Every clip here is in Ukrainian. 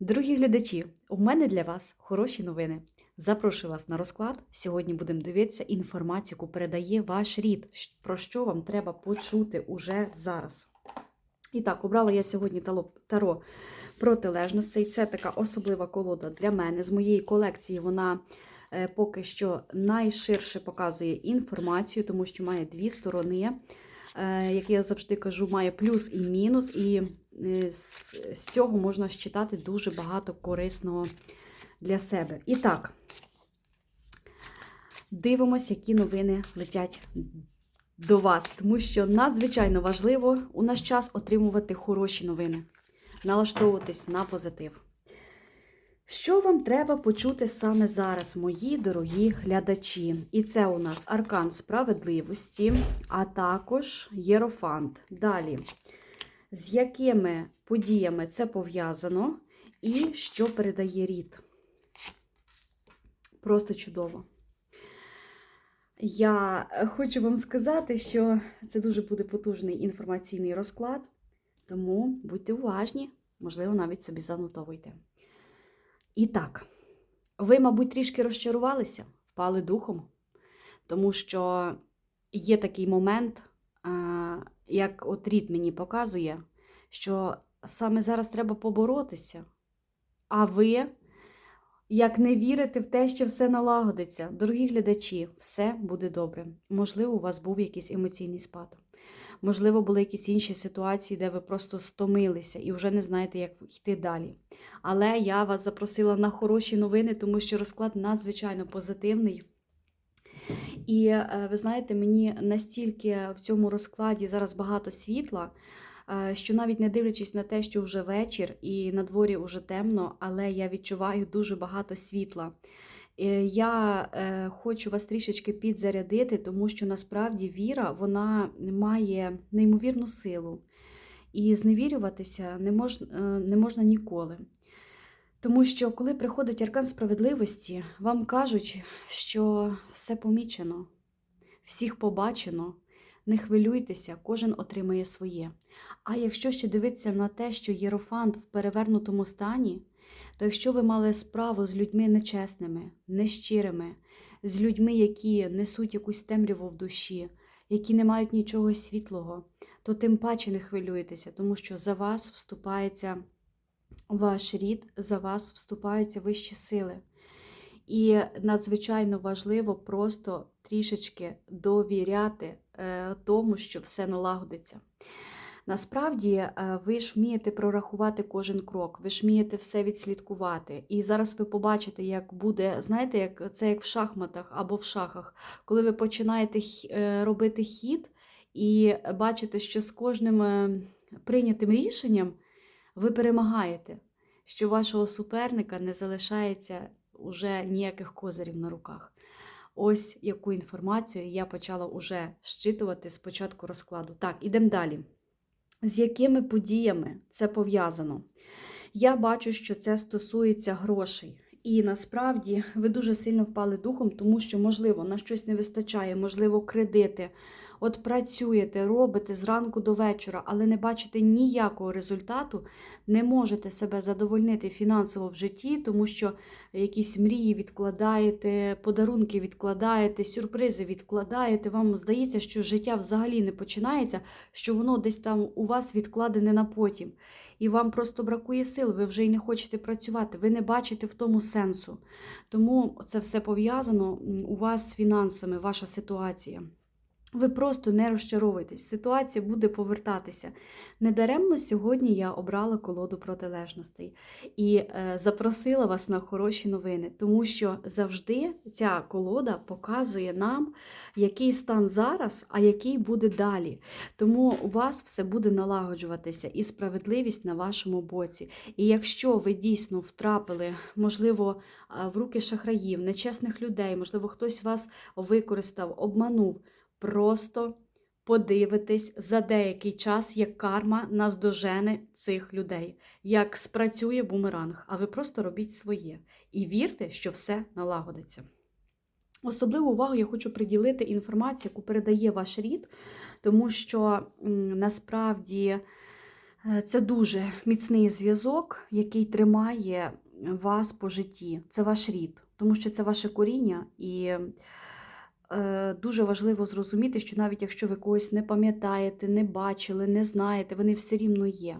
Дорогі глядачі, у мене для вас хороші новини. Запрошую вас на розклад. Сьогодні будемо дивитися інформацію, яку передає ваш рід, про що вам треба почути уже зараз. І так, обрала я сьогодні таро протилежностей. Це така особлива колода для мене. З моєї колекції вона е, поки що найширше показує інформацію, тому що має дві сторони. Е, Як я завжди кажу, має плюс і мінус, і з, з цього можна считати дуже багато корисного для себе. І так, дивимося, які новини летять до вас, тому що надзвичайно важливо у наш час отримувати хороші новини, налаштовуватись на позитив. Що вам треба почути саме зараз, мої дорогі глядачі? І це у нас аркан справедливості, а також єрофант. Далі, з якими подіями це пов'язано, і що передає рід? Просто чудово. Я хочу вам сказати, що це дуже буде потужний інформаційний розклад, тому будьте уважні, можливо, навіть собі занотовуйте. І так, ви, мабуть, трішки розчарувалися, впали духом, тому що є такий момент, як от рід мені показує, що саме зараз треба поборотися, а ви як не вірите в те, що все налагодиться. Дорогі глядачі, все буде добре. Можливо, у вас був якийсь емоційний спад. Можливо, були якісь інші ситуації, де ви просто стомилися і вже не знаєте, як йти далі. Але я вас запросила на хороші новини, тому що розклад надзвичайно позитивний. І е, ви знаєте, мені настільки в цьому розкладі зараз багато світла, е, що навіть не дивлячись на те, що вже вечір і на дворі вже темно, але я відчуваю дуже багато світла. Е, Я хочу вас трішечки підзарядити, тому що насправді віра вона має неймовірну силу. І зневірюватися не можна, не можна ніколи. Тому що, коли приходить аркан справедливості, вам кажуть, що все помічено, всіх побачено, не хвилюйтеся, кожен отримає своє. А якщо ще дивитися на те, що єрофант в перевернутому стані, то якщо ви мали справу з людьми нечесними, нещирими, з людьми, які несуть якусь темряву в душі, які не мають нічого світлого, то тим паче не хвилюйтеся, тому що за вас вступається ваш рід, за вас вступаються вищі сили. І надзвичайно важливо просто трішечки довіряти е, тому, що все налагодиться. Насправді, е, ви ж вмієте прорахувати кожен крок, ви ж вмієте все відслідкувати. І зараз ви побачите, як буде, знаєте, як це як в шахматах або в шахах, коли ви починаєте е, робити хід і бачите, що з кожним прийнятим рішенням ви перемагаєте, що вашого суперника не залишається уже ніяких козирів на руках. Ось яку інформацію я почала уже щитувати з початку розкладу. Так, ідемо далі. З якими подіями це пов'язано? Я бачу, що це стосується грошей. І насправді ви дуже сильно впали духом, тому що, можливо, на щось не вистачає, можливо, кредити. От працюєте, робите зранку до вечора, але не бачите ніякого результату, не можете себе задовольнити фінансово в житті, тому що якісь мрії відкладаєте, подарунки відкладаєте, сюрпризи відкладаєте. Вам здається, що життя взагалі не починається, що воно десь там у вас відкладене на потім. І вам просто бракує сил, ви вже й не хочете працювати, ви не бачите в тому сенсу. Тому це все пов'язано у вас з фінансами, ваша ситуація. Ви просто не розчаровуйтесь, ситуація буде повертатися. Недаремно сьогодні я обрала колоду протилежностей і е, запросила вас на хороші новини, тому що завжди ця колода показує нам, який стан зараз, а який буде далі. Тому у вас все буде налагоджуватися і справедливість на вашому боці. І якщо ви дійсно втрапили, можливо, в руки шахраїв, нечесних людей, можливо, хтось вас використав, обманув, просто подивитесь за деякий час, як карма наздожене цих людей, як спрацює бумеранг, а ви просто робіть своє і вірте, що все налагодиться. Особливу увагу я хочу приділити інформацію, яку передає ваш рід, тому що насправді Е, Це дуже міцний зв'язок, який тримає вас по житті. Це ваш рід, тому що це ваше коріння, і дуже важливо зрозуміти, що навіть якщо ви когось не пам'ятаєте, не бачили, не знаєте, вони все рівно є.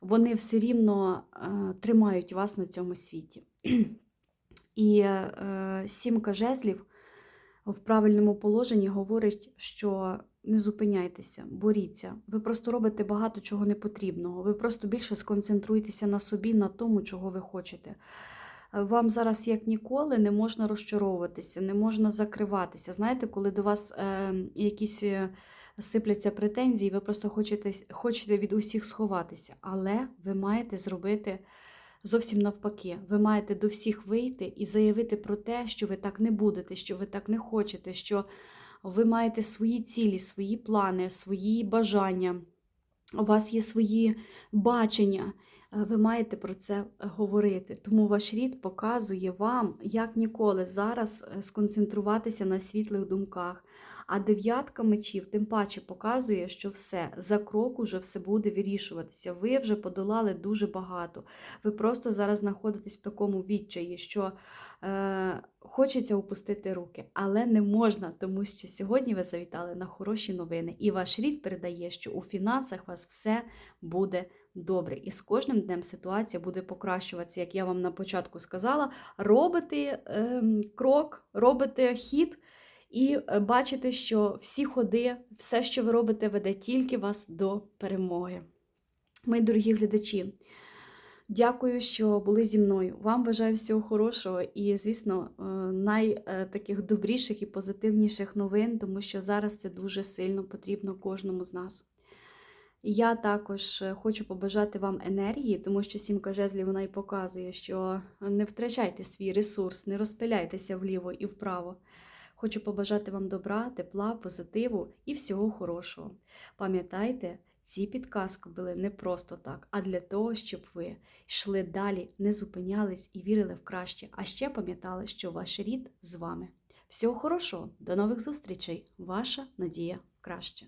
Вони все рівно е, тримають вас на цьому світі. І е, сімка жезлів в правильному положенні говорить, що не зупиняйтеся, боріться. Ви просто робите багато чого непотрібного. Ви просто більше сконцентруйтеся на собі, на тому, чого ви хочете. Вам зараз, як ніколи, не можна розчаровуватися, не можна закриватися. Знаєте, коли до вас е, якісь е, сипляться претензії, ви просто хочете, хочете від усіх сховатися. Але ви маєте зробити зовсім навпаки. Ви маєте до всіх вийти і заявити про те, що ви так не будете, що ви так не хочете, що ви маєте свої цілі, свої плани, свої бажання. У вас є свої бачення. Е, Ви маєте про це говорити. Тому ваш рід показує вам, як ніколи зараз е, сконцентруватися на світлих думках. А дев'ятка мечів тим паче показує, що все за крок уже все буде вирішуватися. Ви вже подолали дуже багато. Ви просто зараз знаходитесь в такому відчаї, що е, хочеться опустити руки, але не можна, тому що сьогодні ви завітали на хороші новини, і ваш рід передає, що у фінансах вас все буде добре. І з кожним днем ситуація буде покращуватися, як я вам на початку сказала. Робите е, крок, робите хід. І е, бачите, що всі ходи, все, що ви робите, веде тільки вас до перемоги. Мої дорогі глядачі, дякую, що були зі мною. Вам бажаю всього хорошого і, звісно, найтаких добріших і позитивніших новин, тому що зараз це дуже сильно потрібно кожному з нас. Я також е, хочу побажати вам енергії, тому що сімка жезлів вона і показує, що не втрачайте свій ресурс, не розпиляйтеся вліво і вправо. Хочу побажати вам добра, тепла, позитиву і всього хорошого. Пам'ятайте, ці підказки були не просто так, а для того, щоб ви йшли далі, не зупинялись і вірили в краще. А ще пам'ятали, що ваш рід з вами. Всього хорошого, до нових зустрічей! Ваша надія краще.